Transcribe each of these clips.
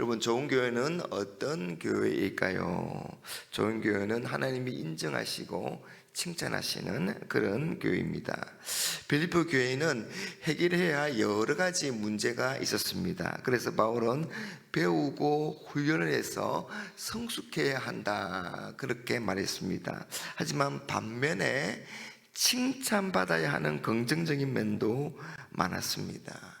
여러분 좋은 교회는 어떤 교회일까요? 좋은 교회는 하나님이 인정하시고 칭찬하시는 그런 교회입니다. 빌리포 교회는 해결해야 여러 가지 문제가 있었습니다. 그래서 바울은 배우고 훈련을 해서 성숙해야 한다 그렇게 말했습니다. 하지만 반면에 칭찬받아야 하는 긍정적인 면도 많았습니다.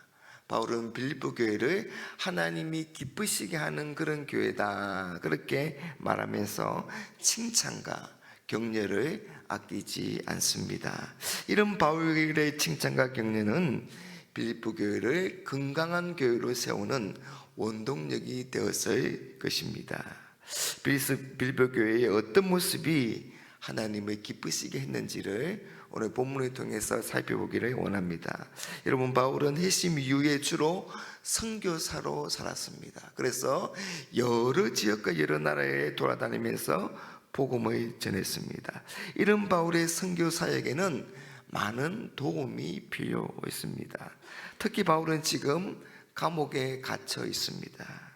바울은 빌립보 교회를 하나님이 기쁘시게 하는 그런 교회다 그렇게 말하면서 칭찬과 격려를 아끼지 않습니다. 이런 바울의 칭찬과 격려는 빌립보 교회를 건강한 교회로 세우는 원동력이 되었을 것입니다. 빌립보 교회의 어떤 모습이 하나님을 기쁘시게 했는지를 오늘 본문을 통해서 살펴보기를 원합니다. 여러분 바울은 회심 이후에 주로 선교사로 살았습니다. 그래서 여러 지역과 여러 나라에 돌아다니면서 복음을 전했습니다. 이런 바울의 선교 사역에는 많은 도움이 필요했습니다. 특히 바울은 지금 감옥에 갇혀 있습니다.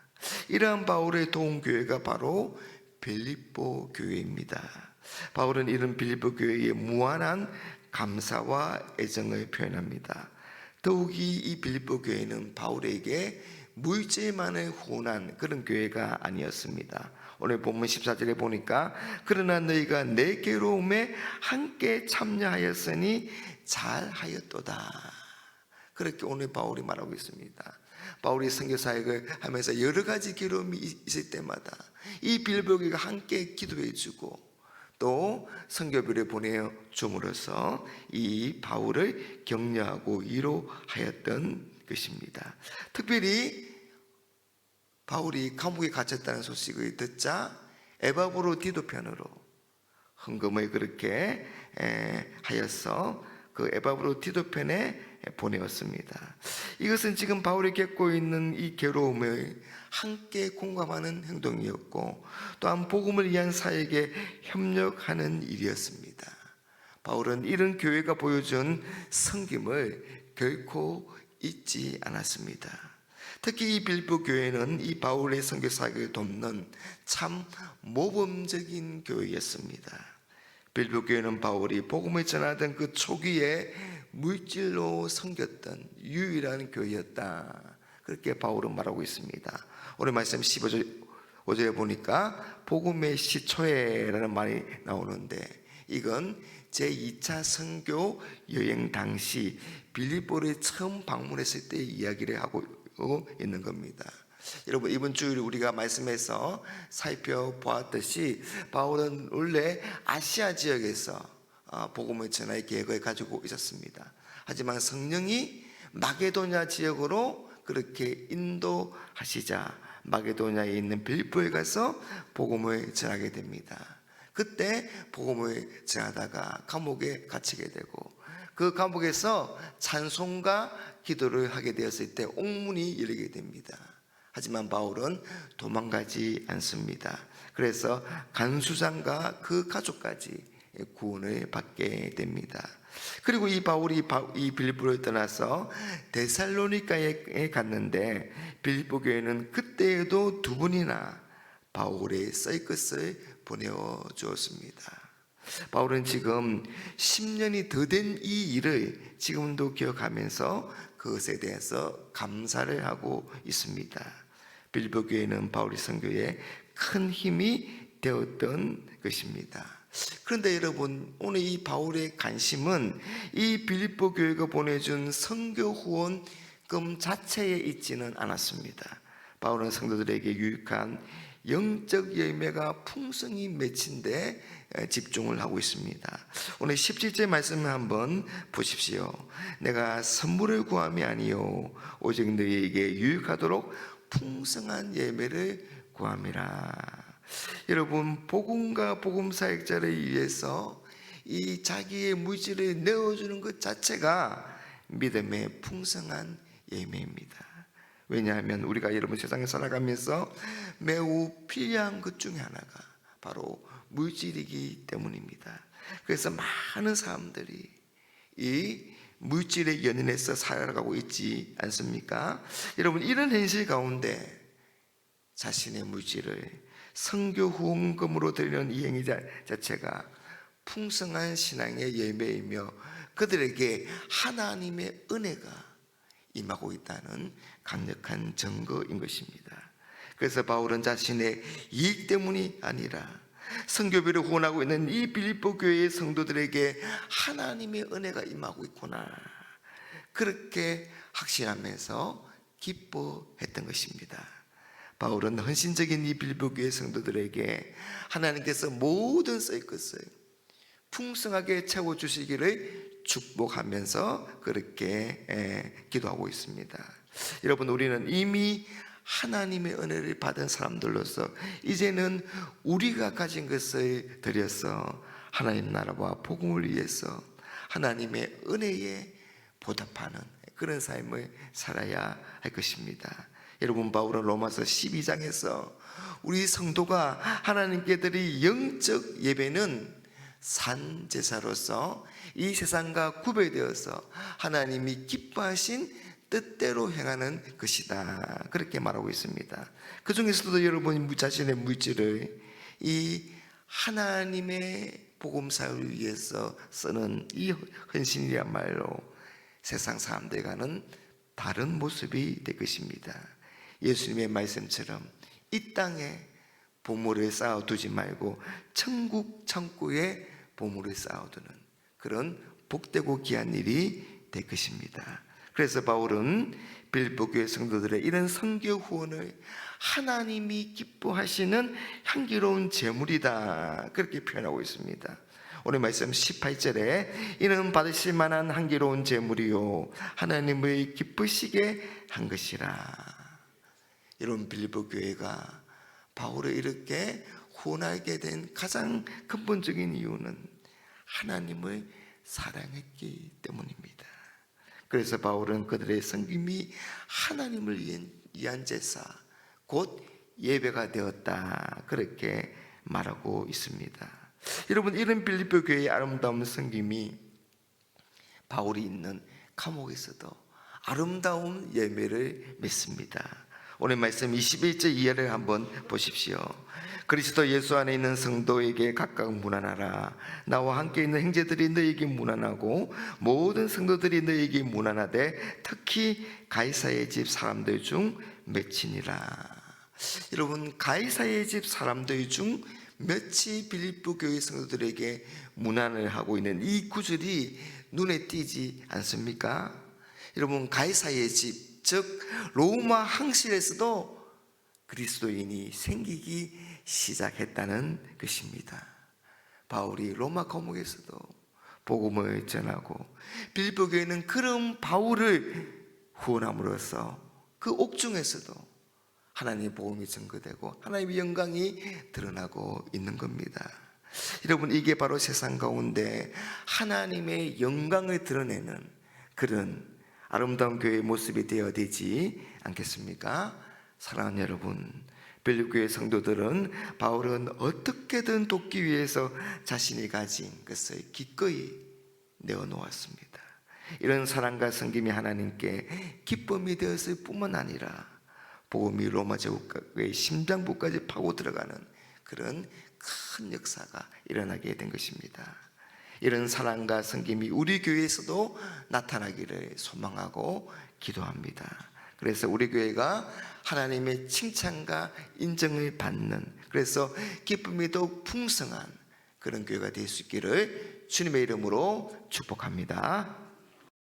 이러한 바울의 도움 교회가 바로 빌립보 교회입니다. 바울은 이런 빌립보 교회에 무한한 감사와 애정을 표현합니다. 더욱이 이 빌립보 교회는 바울에게 물질만을 후원한 그런 교회가 아니었습니다. 오늘 본문 14절에 보니까 그러나 너희가 내 괴로움에 함께 참여하였으니 잘하였도다. 그렇게 오늘 바울이 말하고 있습니다. 바울이 선교 사역을 하면서 여러 가지 괴로움이 있을 때마다 이 빌보기가 함께 기도해 주고 또 선교비를 보내어 줌으로써 이 바울을 격려하고 위로하였던 것입니다. 특별히 바울이 감옥에 갇혔다는 소식을 듣자 에바브로 디도편으로 헌금을 그렇게 에, 하여서 그 에바브로 디도편에 보내었습니다. 이것은 지금 바울이 겪고 있는 이 괴로움을 함께 공감하는 행동이었고 또한 복음을 위한 사역에 협력하는 일이었습니다. 바울은 이런 교회가 보여준 성김을 결코 잊지 않았습니다. 특히 이 빌보 교회는 이 바울의 선교 사역을 돕는 참 모범적인 교회였습니다. 빌보 교회는 바울이 복음을 전하던 그 초기에 물질로 섬겼던 유일한 교회였다. 그렇게 바울은 말하고 있습니다. 오늘 말씀 15절 5절에 보니까 복음의 시초에라는 말이 나오는데 이건 제2차 선교 여행 당시 빌립보를 처음 방문했을 때 이야기를 하고 있는 겁니다. 여러분 이번 주일 우리가 말씀에서 살펴보았듯이 바울은 원래 아시아 지역에서 어, 복음을 전할 계획을 가지고 있었습니다. 하지만 성령이 마게도냐 지역으로 그렇게 인도하시자 마게도냐에 있는 빌보에 가서 복음을 전하게 됩니다. 그때 복음을 전하다가 감옥에 갇히게 되고 그 감옥에서 찬송과 기도를 하게 되었을 때 옥문이 열리게 됩니다. 하지만 바울은 도망가지 않습니다. 그래서 간수장과 그 가족까지 구원을 받게 됩니다. 그리고 이 바울이 이 빌립보를 떠나서 데살로니카에 갔는데 빌립보 교회는 그때에도 두 분이나 바울의 사이커스를 보내어 주었습니다. 바울은 지금 10년이 더 된 이 일을 지금도 기억하면서 그것에 대해서 감사를 하고 있습니다. 빌보 교회는 바울의 선교에 큰 힘이 되었던 것입니다. 그런데 여러분 오늘 이 바울의 관심은 이 빌립보 교회가 보내준 선교 후원금 자체에 있지는 않았습니다. 바울은 성도들에게 유익한 영적 열매가 풍성히 맺힌데 집중을 하고 있습니다. 오늘 17절 말씀을 한번 보십시오. 내가 선물을 구함이 아니요 오직 너희에게 유익하도록 풍성한 예배를 구함이라. 여러분 복음과 복음 사역자를 위해서 이 자기의 물질을 내어주는 것 자체가 믿음의 풍성한 예매입니다. 왜냐하면 우리가 여러분 세상에 살아가면서 매우 필요한 것 중에 하나가 바로 물질이기 때문입니다. 그래서 많은 사람들이 이 물질에 연연해서 살아가고 있지 않습니까? 여러분 이런 현실 가운데 자신의 물질을 성교 후원금으로 드리는 이 행위 자- 자체가 풍성한 신앙의 예배이며 그들에게 하나님의 은혜가 임하고 있다는 강력한 증거인 것입니다. 그래서 바울은 자신의 이익 때문이 아니라 성교비를 후원하고 있는 이 빌립보 교회의 성도들에게 하나님의 은혜가 임하고 있구나. 그렇게 확신하면서 기뻐했던 것입니다. 바울은 헌신적인 이 빌립보 교회 성도들에게 하나님께서 모든 쏠 것을 풍성하게 채워 주시기를 축복하면서 그렇게 에, 기도하고 있습니다. 여러분 우리는 이미 하나님의 은혜를 받은 사람들로서 이제는 우리가 가진 것을 들여서 하나님 나라와 복음을 위해서 하나님의 은혜에 보답하는 그런 삶을 살아야 할 것입니다. 여러분 바울은 로마서 12장에서 우리 성도가 하나님께 드릴 영적 예배는 산 제사로서 이 세상과 구별되어서 하나님이 기뻐하신 뜻대로 행하는 것이다. 그렇게 말하고 있습니다. 그 중에서도 여러분이 자신의 물질을 이 하나님의 복음 사역을 위해서 쓰는 이 헌신이야말로 세상 사람들과는 다른 모습이 될 것입니다. 예수님의 말씀처럼 이 땅에 보물을 쌓아두지 말고 천국 창고에 보물을 쌓아두는 그런 복되고 귀한 일이 될 것입니다. 그래서 바울은 빌보 교회 성도들의 이런 성교 후원을 하나님이 기뻐하시는 향기로운 제물이다 그렇게 표현하고 있습니다. 오늘 말씀 18절에 이는 받으실 만한 향기로운 제물이요 하나님을 기쁘시게 한 것이라. 이런 빌보 교회가 바울을 이렇게 후원하게 된 가장 근본적인 이유는 하나님을 사랑했기 때문입니다. 그래서 바울은 그들의 성김이 하나님을 위한, 제사, 곧 예배가 되었다. 그렇게 말하고 있습니다. 여러분, 이런 빌립보 교회의 아름다운 성김이 바울이 있는 감옥에서도 아름다운 예배를 맺습니다. 오늘 말씀 21절 이하를 한번 보십시오. 그리스도 예수 안에 있는 성도에게 각각 문안하라. 나와 함께 있는 형제들이 너에게 문안하고 모든 성도들이 너에게 문안하되 특히 가이사의 집 사람들 중 몇이니라. 여러분 가이사의 집 사람들 중 몇이 빌립보 교회 성도들에게 문안을 하고 있는 이 구절이 눈에 띄지 않습니까? 여러분 가이사의 집, 즉 로마 항실에서도 그리스도인이 생기기 시작했다는 것입니다. 바울이 로마 감옥에서도 복음을 전하고 빌립보 교회는 그런 바울을 후원함으로써 그 옥중에서도 하나님의 복음이 증거되고 하나님의 영광이 드러나고 있는 겁니다. 여러분 이게 바로 세상 가운데 하나님의 영광을 드러내는 그런 아름다운 교회의 모습이 되어야 되지 않겠습니까? 사랑하는 여러분, 빌립교회 성도들은 바울은 어떻게든 돕기 위해서 자신이 가진 것을 기꺼이 내어놓았습니다. 이런 사랑과 성김이 하나님께 기쁨이 되었을 뿐만 아니라 복음이 로마 제국의 심장부까지 파고 들어가는 그런 큰 역사가 일어나게 된 것입니다. 이런 사랑과 성김이 우리 교회에서도 나타나기를 소망하고 기도합니다. 그래서 우리 교회가 하나님의 칭찬과 인정을 받는 그래서 기쁨이 더욱 풍성한 그런 교회가 될 수 있기를 주님의 이름으로 축복합니다.